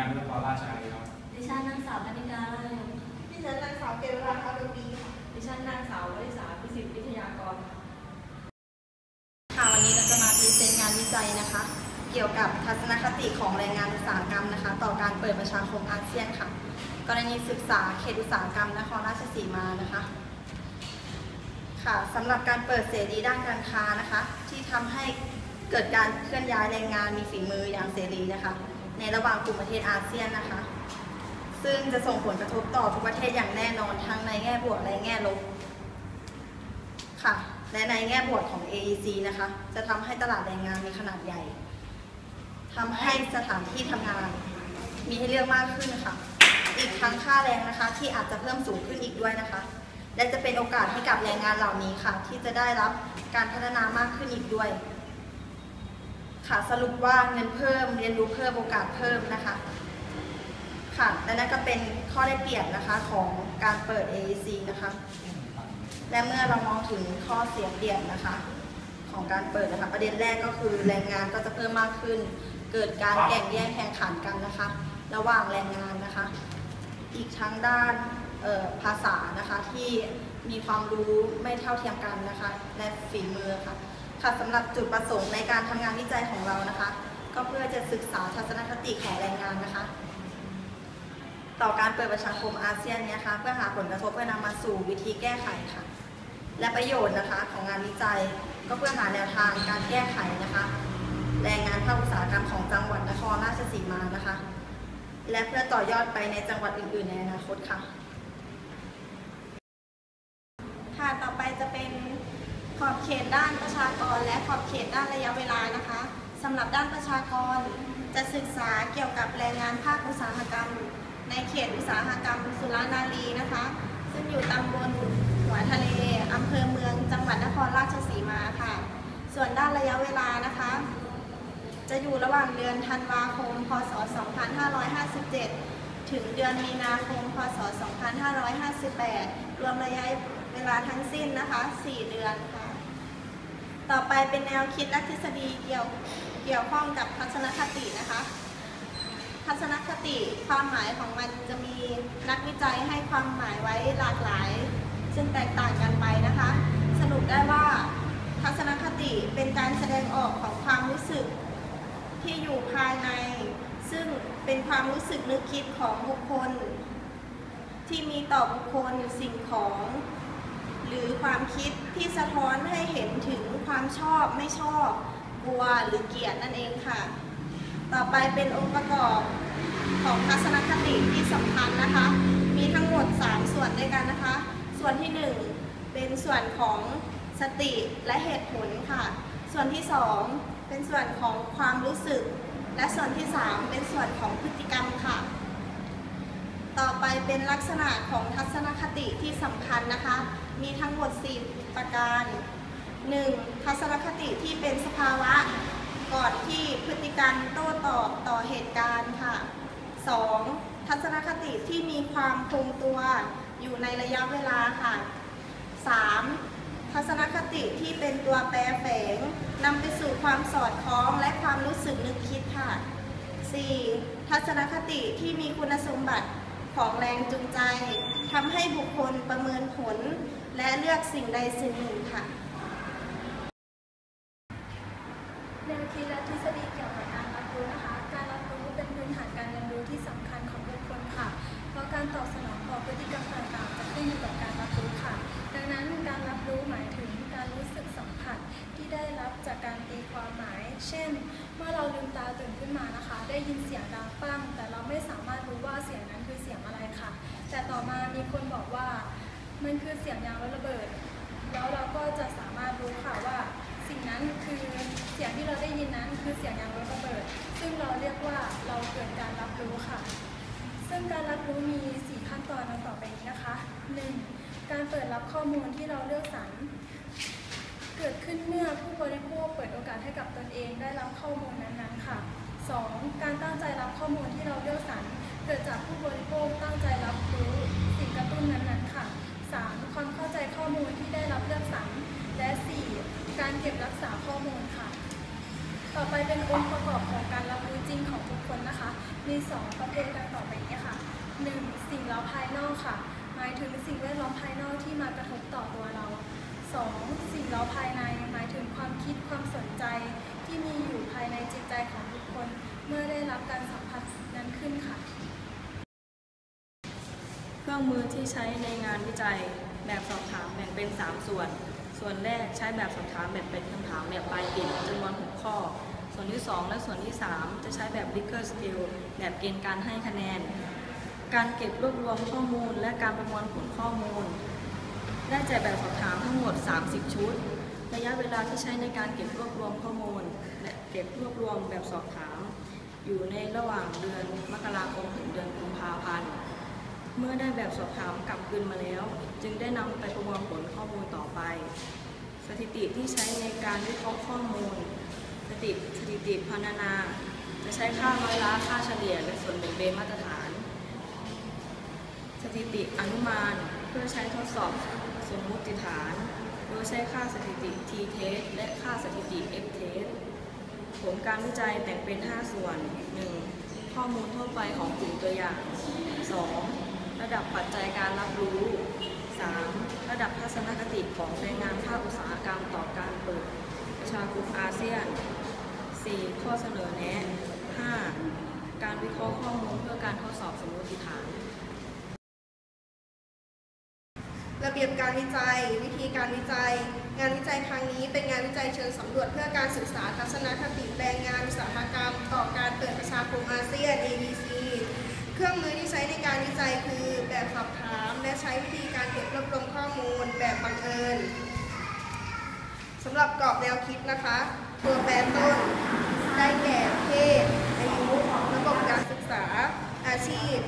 ายพุทธพรราชอาลีครับ ดิฉันนางสาวพนิกาลายงดิฉันนางสาวเกวราคารุบีค่ะดิฉันนางสาววริษาพิสิทธิ์วิทยากรค่ะค่ะวันนี้เราจะมาพรีเซนต์งานวิจัยนะคะ เกี่ยวกับทัศนคติของแรงงานอุตสาหกรรมนะคะ ต่อการเปิดประชาคมอาเซียนค่ะ กรณีศึกษาเขตอุตสาหกรรมนครราชสีมานะคะค่ะสำหรับการเปิดเสรีด้านการค้านะคะ ที่ทำให้เกิดการเคลื่อนย้ายแรงงานมีฝีมืออย่างเสรีนะคะ ในระหว่างกลุ่มประเทศอาเซียนนะคะ ซึ่งจะส่งผลกระทบต่อทุกประเทศอย่างแน่นอนทั้งในแง่บวกและแง่ลบค่ะ และในแง่บวกของ AEC นะคะ จะทำให้ตลาดแรงงานมีขนาดใหญ่ทำให้สถานที่ทำงาน มีให้เลือกมากขึ้นค่ะ อีกทั้งค่าแรงนะคะ ที่อาจจะเพิ่มสูงขึ้นอีกด้วยนะคะ และจะเป็นโอกาสให้กับแรงงานเหล่านี้ค่ะ ที่จะได้รับการพัฒนามากขึ้นอีกด้วย ค่ะสรุปว่าเงินเพิ่มเรียนรู้เพิ่มโอกาสเพิ่มนะคะค่ะและนั่นก็เป็นข้อได้เปรียบนะคะของการเปิด AEC นะคะและเมื่อเรามองถึงข้อเสียเปรียบนะคะ ของการเปิดนะคะประเด็นแรกก็คือแรงงานก็จะเพิ่มมากขึ้น เกิดการแข่งแย่งแข่งขันกันนะคะ ระหว่างแรงงานนะคะ อีกทั้งด้านภาษานะคะที่มีความรู้ไม่เท่าเทียมกันนะคะ และฝีมือค่ะ ค่ะสำหรับจุดประสงค์ในการทำงานวิจัยของเรานะคะ ก็เพื่อจะศึกษาทัศนคติของแรงงานนะคะ ต่อการเปิดประชาคมอาเซียนเนี่ยค่ะเพื่อหาผลกระทบเพื่อนำมาสู่วิธีแก้ไขค่ะ และประโยชน์นะคะของงานวิจัยก็เพื่อหาแนวทางการแก้ไขนะคะ แรงงานภาคอุตสาหกรรมของจังหวัดนครราชสีมานะคะ และเพื่อต่อยอดไปในจังหวัดอื่นๆในอนาคตค่ะ ต่อไปจะเป็นขอบ เขตด้านประชากร และขอบเขตด้านระยะเวลานะคะสำหรับด้านประชากรจะศึกษาเกี่ยวกับแรงงานภาคอุตสาหกรรม ในเขตอุตสาหกรรมสุรานารีนะคะ ซึ่งอยู่ตำบลหัวทะเลอำเภอเมือง จังหวัดนครราชสีมาค่ะ ส่วนด้านระยะเวลานะคะ จะอยู่ระหว่างเดือนธันวาคม พศ 2557 ถึงเดือนมีนาคม พศ 2558 รวมระยะเวลาทั้งสิ้นนะคะ 4 เดือนค่ะ ต่อไปเป็นแนวคิดและทฤษฎีเกี่ยวเกี่ยวข้องกับทัศนคตินะคะ ทัศนคติความหมายของมันจะมีนักวิจัยให้ความหมายไว้หลากหลาย ซึ่งแตกต่างกันไปนะคะ สรุปได้ว่าทัศนคติเป็นการแสดงออกของความรู้สึกที่อยู่ภายใน ซึ่งเป็นความรู้สึกนึกคิดของบุคคล ที่มีต่อบุคคลสิ่งของ หรือความคิดที่สะท้อนให้เห็นถึงความชอบไม่ชอบกลัวหรือเกลียดนั่นเองค่ะ ต่อไปเป็นองค์ประกอบของทัศนคติที่สำคัญนะคะ มีทั้งหมด 3 ส่วนด้วยกันนะคะ ส่วนที่ 1 เป็นส่วนของสติและเหตุผลค่ะ ส่วนที่ 2 เป็นส่วนของความรู้สึก และส่วนที่ 3 เป็นส่วนของพฤติกรรมค่ะ ต่อไปเป็นลักษณะของทัศนคติที่สำคัญนะคะ มีทั้งหมด 4 ประการ 1. ทัศนคติที่เป็นสภาวะ ก่อนที่พฤติกรรมโต้ตอบต่อเหตุการณ์ค่ะ 2. ทัศนคติที่มีความคงตัวอยู่ในระยะเวลาค่ะ 3. ทัศนคติที่เป็นตัวแปรแฝงนำไปสู่ความสอดคล้องและความรู้สึกนึกคิดค่ะ 4. ทัศนคติที่มีคุณสมบัติของแรงจูงใจทำให้บุคคลประเมินผล และเลือกสิ่งใดสิ่งหนึ่งค่ะแนวคิดและทฤษฎีเกี่ยวกับการรับรู้นะคะ การรับรู้เป็นพื้นฐานการเรียนรู้ที่สำคัญของบุคคลค่ะ เพราะการตอบสนองต่อพฤติกรรมต่างๆจะขึ้นอยู่กับการรับรู้ค่ะ ดังนั้นการรับรู้หมายถึงการรู้สึกสัมผัสที่ได้รับจากการตีความหมาย เช่น เมื่อเราลืมตาตื่นขึ้นมานะคะ ได้ยินเสียงดังปั้ง มันคือเสียงยางรถระเบิด แล้วเราก็จะสามารถรู้ค่ะว่า สิ่งนั้นคือเสียงที่เราได้ยินนั้นคือเสียงยางรถระเบิด ซึ่งเราเรียกว่าเราเกิดการรับรู้ค่ะ ซึ่งการรับรู้มี 4 ขั้นตอนดังต่อไปนี้นะคะ 1. การเปิดรับข้อมูลที่เราเลือกสรร เกิดขึ้นเมื่อผู้บริโภคเปิดโอกาสให้กับตนเองได้รับข้อมูลนั้นๆค่ะ 2. การตั้งใจรับข้อมูลที่เราเลือกสรร เกิดจากผู้บริโภคตั้งใจรับรู้สิ่งกระตุ้นนั้นๆค่ะ 3. ความเข้าใจข้อมูลที่ได้รับ ต่อไปเป็นองค์ประกอบของการรับรู้จริงของบุคคลนะคะ มี 2 ประเภทดังต่อไปนี้ค่ะ 1. สิ่งเร้าภายนอกค่ะ หมายถึงสิ่งแวดล้อมภายนอกที่มากระทบต่อตัวเรา 2. สิ่งเร้าภายในหมายถึงความคิดความสนใจ ที่มีอยู่ภายในจิตใจของบุคคล เมื่อได้รับการสัมผัสนั้นขึ้นค่ะ เครื่องมือที่ใช้ในงานวิจัยแบบสอบถามแบ่งเป็น 3 ส่วน ส่วนแรกใช้แบบสอบถามแบบเป็นคำถามแบบปลายปิดจำนวน6ข้อ วนที่ 2 และส่วนที่ 3 จะใช้แบบ Likert Scale แบบเกณฑ์การให้คะแนน การเก็บรวบรวมข้อมูล และการประมวลผลข้อมูล ได้แจกแบบสอบถามทั้งหมด 30 ชุด ระยะเวลาที่ใช้ในการเก็บรวบรวมข้อมูล และเก็บรวบรวมแบบสอบถาม อยู่ในระหว่างเดือนมกราคมถึงเดือนกุมภาพันธ์ เมื่อได้แบบสอบถามกลับคืนมาแล้ว จึงได้นำไปประมวลผลข้อมูลต่อไป สถิติที่ใช้ในการวิเคราะห์ข้อมูล สถิติสถิติพรรณนา จะใช้ค่าร้อยละค่าเฉลี่ยและส่วนแบ่งเบนมาตรฐาน สถิติอนุมานเพื่อใช้ทดสอบสมมุติฐาน โดยใช้ค่าสถิติ t-test และค่าสถิติ f-test ผลการวิจัยแบ่งเป็น 5 ส่วน 1. ข้อมูลทั่วไปของกลุ่มตัวอย่าง 2. ระดับปัจจัยการรับรู้ 3. ระดับทัศนคติของแรงงานภาคอุตสาหกรรมต่อการเปิดประชาคมอาเซียน 4. ข้อเสนอแนะ 5. การวิเคราะห์ข้อมูลเพื่อการทดสอบสมมติฐาน ระเบียบการวิจัย วิธีการวิจัย งานวิจัยครั้งนี้เป็นงานวิจัยเชิงสำรวจเพื่อการศึกษาทัศนคติแรงงานอุตสาหกรรม ต่อการเปิดประชาคมอาเซียน ABC เครื่องมือที่ใช้ในการวิจัยคือแบบสอบถาม และใช้วิธีการเก็บรวบรวมข้อมูลแบบบังเอิญสำหรับกรอบแนวคิดนะคะ ตัวแปรต้น ได้แก่เพศ อายุ ระบบการศึกษา อาชีพ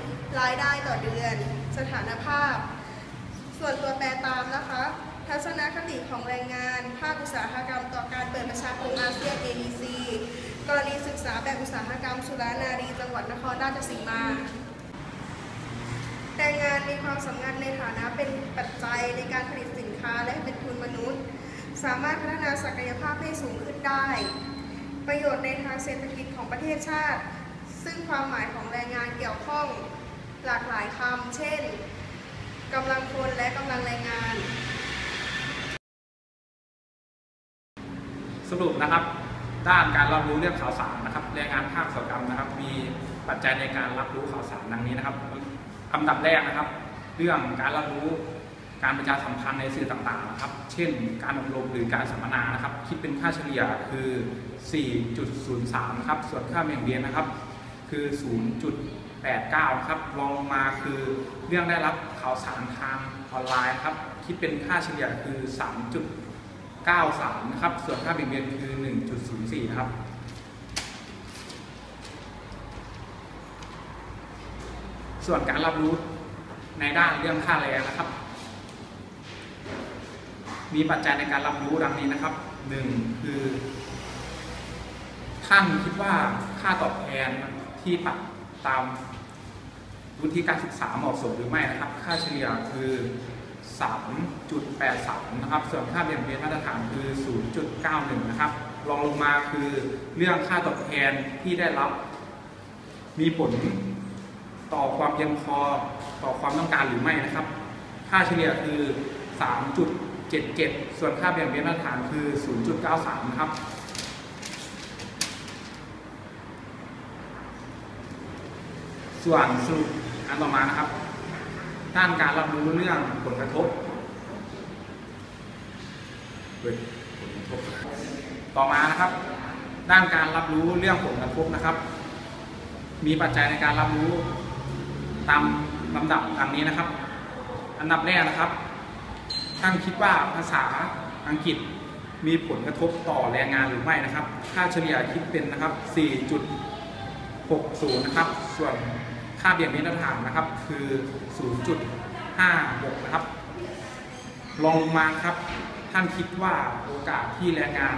รายได้ต่อเดือน สถานภาพ ส่วนตัวแปรตามนะคะ ทัศนคติของแรงงาน ภาคอุตสาหกรรมต่อการเปิดประชาคมอาเซียน ABC กรณีศึกษาแบบอุตสาหกรรม สุรานารี จังหวัดนครราชสีมาแรงงานมีความสำคัญในฐานะเป็นปัจจัยในการผลิตสินค้าและเป็นทุนมนุษย์ สามารถพัฒนาศักยภาพให้สูงขึ้นได้ ประโยชน์ในทางเศรษฐกิจของประเทศชาติ ซึ่งความหมายของแรงงานเกี่ยวข้องหลากหลายคำเช่นกำลังคนและกำลังแรงงาน สรุปนะครับ ด้านการรับรู้เรื่องข่าวสารนะครับแรงงานภาคสกรรมนะครับ มีปัจจัยในการรับรู้ข่าวสารดังนี้นะครับลำดับแรกนะครับ เรื่องการรับรู้ การประชาสัมพันธ์ในสื่อต่างๆนะครับ เช่น การอบรมหรือการสัมมนานะครับ คิดเป็นค่าเฉลี่ยคือ 4.03นะครับ ส่วนค่าเบี่ยงเบนนะครับ คือ 0.89 ครับ รองลงมาคือเรื่องได้รับข่าวสารทางออนไลน์ครับ คิดเป็นค่าเฉลี่ยคือ 3.93 นะครับ ส่วนค่าเบี่ยงเบนคือ 1.04 ครับส่วนการรับรู้ในด้านเรื่องค่าแรงนะครับ มีปัจจัยในการรับรู้ดังนี้นะครับ 1. คือท่านคิดว่าค่าตอบแทนที่ปักตามวุฒิการศึกษาเหมาะสมหรือไม่นะครับ ค่าเฉลี่ยคือ 3.83 นะครับ ส่วนค่าเบี่ยงเบนมาตรฐานคือ 0.91 นะครับรองลงมาคือเรื่องค่าตอบแทนที่ได้รับ มีผลต่อความเพียงพอต่อความต้องการหรือไม่นะครับ ค่าเฉลี่ยคือ 77 ส่วนค่าเบี่ยงเบนมาตรฐานคือ 0.93 นะครับ ส่วนสรุปอันต่อมานะครับ ด้านการรับรู้เรื่องผลกระทบผลกระทบ ต่อมานะครับ ด้านการรับรู้เรื่องผลกระทบนะครับ มีปัจจัยในการรับรู้ตามลำดับดังนี้นะครับ อันดับแรกนะครับ ท่านคิดว่าภาษาอังกฤษมีผลกระทบต่อแรงงานหรือไม่นะครับ ค่าเฉลี่ยคิดเป็นนะครับ 4.60 นะครับ ส่วนค่าเบี่ยงเบนมาตรฐานนะครับ คือ 0.56 นะครับ ลองลงมาครับ ท่านคิดว่าโอกาสที่แรงงาน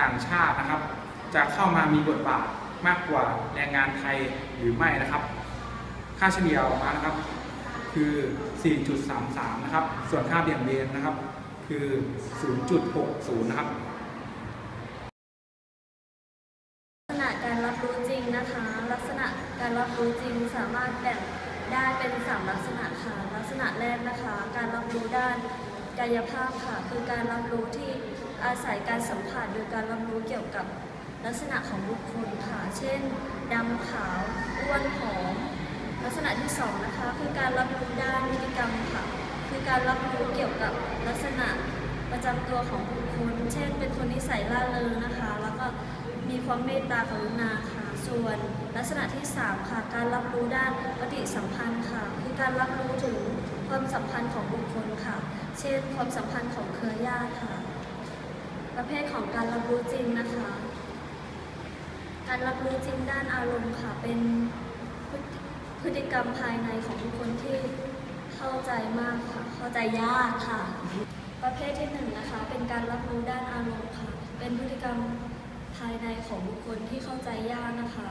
ต่างชาตินะครับ จะเข้ามามีบทบาทมากกว่าแรงงานไทยหรือไม่นะครับ ค่าเฉลี่ยออกมานะครับ คือ 4.33 นะครับ ส่วนค่าเบี่ยงเบนนะครับ คือ 0.60 นะครับลักษณะการรับรู้จริงนะคะ ลักษณะการรับรู้จริงสามารถแบ่งได้เป็น 3 ลักษณะค่ะ ลักษณะแรกนะคะ การรับรู้ด้านกายภาพค่ะ คือการรับรู้ที่อาศัยการสัมผัสโดยการรับรู้เกี่ยวกับลักษณะของบุคคลค่ะ เช่นดำขาว อ้วนผอม ลักษณะที่สองนะคะคือการรับรู้ด้านพฤติกรรมค่ะ คือการรับรู้เกี่ยวกับลักษณะประจำตัวของบุคคล เช่น เป็นคนนิสัยล่าเริงนะคะ แล้วก็มีความเมตตากรุณาค่ะ ส่วนลักษณะที่สามค่ะ การรับรู้ด้านปฏิสัมพันธ์ค่ะ คือการรับรู้ถึงความสัมพันธ์ของบุคคลค่ะ เช่น ความสัมพันธ์ของเครือญาติค่ะ ประเภทของการรับรู้จริงนะคะ การรับรู้จริงด้านอารมณ์ค่ะ เป็น พฤติกรรมภายในของบุคคลที่เข้าใจมากค่ะ เข้าใจยากค่ะ ประเภทที่หนึ่งนะคะ เป็นการรับรู้ด้านอารมณ์ค่ะ เป็นพฤติกรรมภายในของบุคคลที่เข้าใจยากนะคะ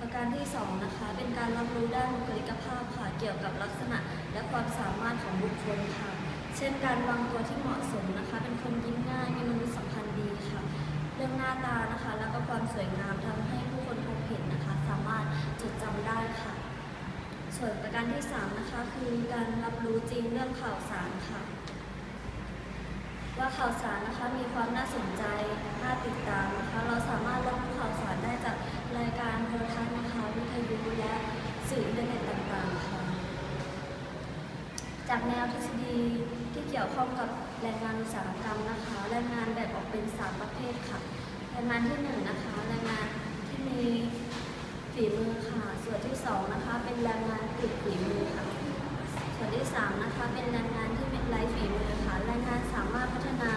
ประการที่สองนะคะ เป็นการรับรู้ด้านบุคลิกภาพค่ะ เกี่ยวกับลักษณะและความสามารถของบุคคลค่ะ เช่น การวางตัวที่เหมาะสมนะคะ เป็นคนยิ้มง่ายมีมนุษยสัมพันธ์ดีค่ะ เรื่องหน้าตานะคะ แล้วก็ความสวยงามทำให้ผู้คนพบเห็นนะคะ สามารถจดจำได้ ส่วนประการที่สามนะคะ คือการรับรู้จริงเรื่องข่าวสารค่ะ ว่าข่าวสารนะคะมีความน่าสนใจน่าติดตามนะคะ เราสามารถรับรู้ข่าวสารได้จากรายการโทรทัศน์นะคะวิทยุและสื่ออินเทอร์เน็ตต่างๆค่ะจากแนวทฤษฎีที่เกี่ยวข้องกับแรงงานอุตสาหกรรมนะคะแรงงานแบ่งออกเป็น 3 ประเภทค่ะแรงงานที่1นงนะคะแรงงานที่มี ฝีมือค่ะ ส่วนที่2นะคะเป็นแรงงานฝึกฝีมือค่ะ ส่วนที่3นะคะเป็นแรงงานที่เป็นไร้ฝีมือค่ะแรงงานสามารถพัฒนา